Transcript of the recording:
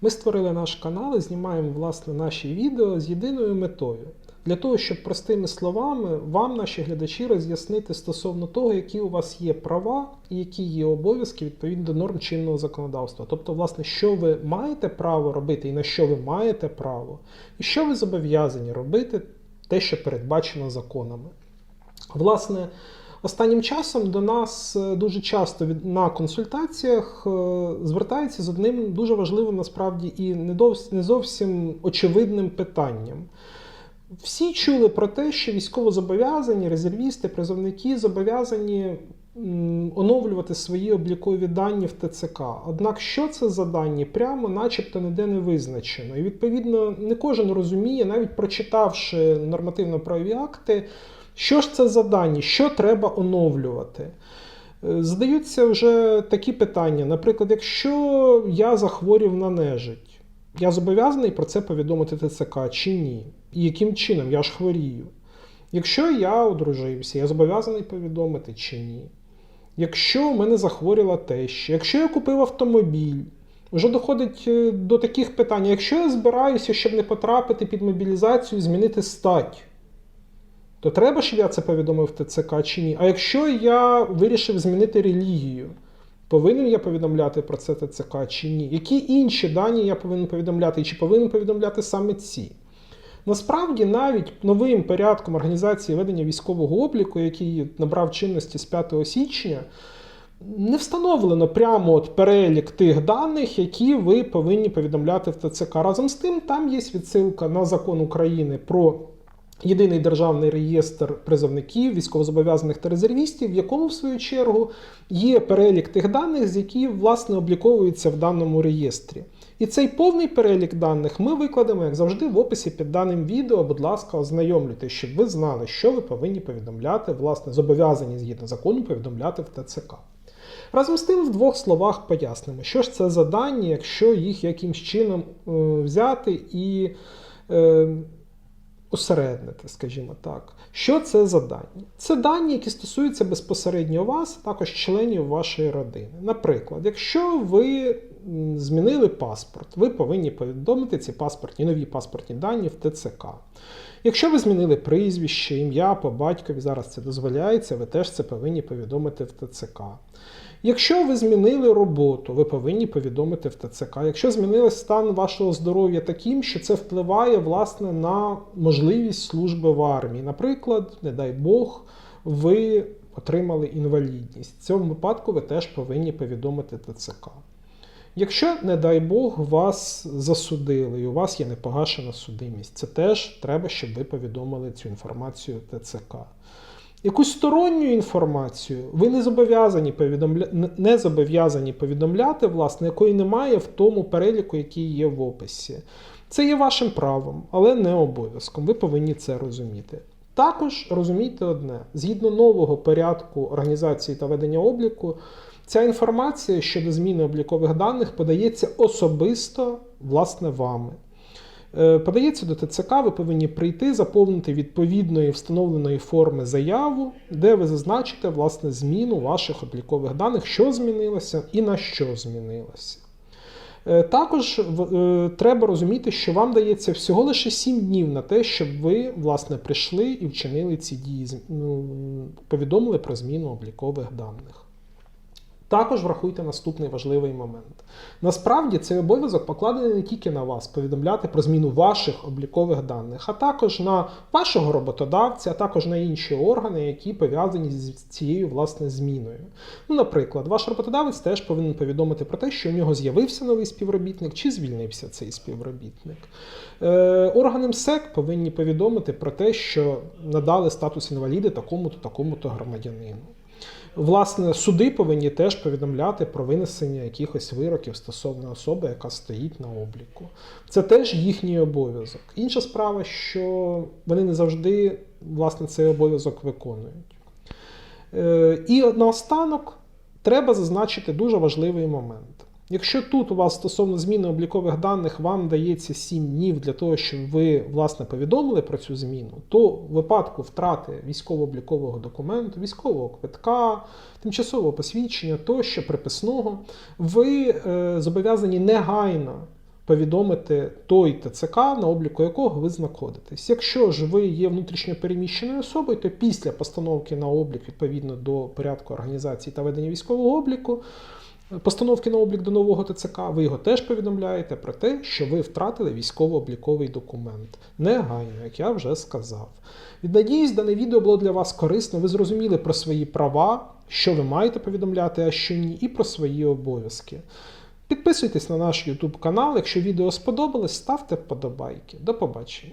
Ми створили наш канал і знімаємо власне наші відео з єдиною метою. Для того, щоб простими словами вам, наші глядачі, роз'яснити стосовно того, які у вас є права і які є обов'язки відповідно до норм чинного законодавства. Тобто, власне, що ви маєте право робити і на що ви маєте право, і що ви зобов'язані робити, те, що передбачено законами. Власне, останнім часом до нас е, дуже часто на консультаціях звертається звертаються з одним дуже важливим насправді і не зовсім очевидним питанням. Всі чули про те, що військовозобов'язані, резервісти, призовники зобов'язані оновлювати свої облікові дані в ТЦК. Однак, що це за дані, прямо начебто ніде не визначено. І відповідно не кожен розуміє, навіть прочитавши нормативно-правові акти, що ж це за дані, що треба оновлювати. Е, Задаються вже такі питання. Наприклад, якщо я захворів на нежить, я зобов'язаний про це повідомити ТЦК чи ні? І яким чином я ж хворію? Якщо я одружився, я зобов'язаний повідомити чи ні? Якщо в мене захворіла теща, якщо я купив автомобіль, вже доходить е, до таких питань. Якщо я збираюся, щоб не потрапити під мобілізацію, змінити стать, то треба, щоб я це повідомив ТЦК чи ні? А якщо я вирішив змінити релігію, повинен я повідомляти про це ТЦК чи ні? Які інші дані я повинен повідомляти, і чи повинен повідомляти саме ці? Насправді, навіть новим порядком організації ведення військового обліку, який набрав чинності з 5 січня, не встановлено прямо от перелік тих даних, які ви повинні повідомляти в ТЦК. Разом з тим, там є відсилка на закон України про єдиний державний реєстр призовників, військовозобов'язаних та резервістів, в якому, в свою чергу, є перелік тих даних, з які власне обліковуються в даному реєстрі. І цей повний перелік даних ми викладемо, як завжди, в описі під даним відео. Будь ласка, ознайомлюйтесь, щоб ви знали, що ви повинні повідомляти, власне, зобов'язані згідно закону повідомляти в ТЦК. Разом з тим, в двох словах пояснимо, що ж це за дані, якщо їх якимсь чином е, взяти і е, усереднити, скажімо так. Що це за дані? Це дані, які стосуються безпосередньо вас, а також членів вашої родини. Наприклад, якщо ви змінили паспорт, ви повинні повідомити ці паспортні, нові паспортні дані в ТЦК. Якщо ви змінили прізвище, ім'я по батькові, зараз це дозволяється, ви теж це повинні повідомити в ТЦК. Якщо ви змінили роботу, ви повинні повідомити в ТЦК. Якщо змінився стан вашого здоров'я таким, що це впливає власне на можливість служби в армії. Наприклад, не дай Бог, ви отримали інвалідність. В цьому випадку ви теж повинні повідомити ТЦК. Якщо, не дай Бог, вас засудили і у вас є непогашена судимість, це теж треба, щоб ви повідомили цю інформацію ТЦК. Якусь сторонню інформацію ви не зобов'язані повідомля... не зобов'язані повідомляти, власне, якої немає в тому переліку, який є в описі. Це є вашим правом, але не обов'язком. Ви повинні це розуміти. Також розумійте одне: згідно нового порядку організації та ведення обліку, ця інформація щодо зміни облікових даних подається особисто власне вами. Е, Подається до ТЦК, ви повинні прийти, заповнити відповідної встановленої форми заяву, де ви зазначите власне зміну ваших облікових даних, що змінилося і на що змінилося. Е, Також е, треба розуміти, що вам дається всього лише 7 днів на те, щоб ви власне прийшли і вчинили ці дії, ну, повідомили про зміну облікових даних. Також врахуйте наступний важливий момент. Насправді цей обов'язок покладений не тільки на вас повідомляти про зміну ваших облікових даних, а також на вашого роботодавця, а також на інші органи, які пов'язані з цією власне зміною. Ну, наприклад, ваш роботодавець теж повинен повідомити про те, що у нього з'явився новий співробітник чи звільнився цей співробітник. Е, органи МСЕК повинні повідомити про те, що надали статус інваліда такому-то такому-то громадянину. Власне, суди повинні теж повідомляти про винесення якихось вироків стосовно особи, яка стоїть на обліку. Це теж їхній обов'язок. Інша справа, що вони не завжди власне цей обов'язок виконують. Е, І наостанок треба зазначити дуже важливий момент. Якщо тут у вас стосовно зміни облікових даних вам дається 7 днів для того, щоб ви власне повідомили про цю зміну, то в випадку втрати військово-облікового документу, військового квитка, тимчасового посвідчення тощо приписного, ви е, зобов'язані негайно повідомити той ТЦК, на обліку якого ви знаходитесь. Якщо ж ви є внутрішньо переміщеною особою, то після постановки на облік відповідно до порядку організації та ведення військового обліку. Постановки на облік до нового ТЦК, ви його теж повідомляєте про те, що ви втратили військово-обліковий документ. Негайно, як я вже сказав. Віднадіюсь, дане відео було для вас корисно. Ви зрозуміли про свої права, що ви маєте повідомляти, а що ні, і про свої обов'язки. Підписуйтесь на наш YouTube канал. Якщо відео сподобалось, ставте вподобайки. До побачення.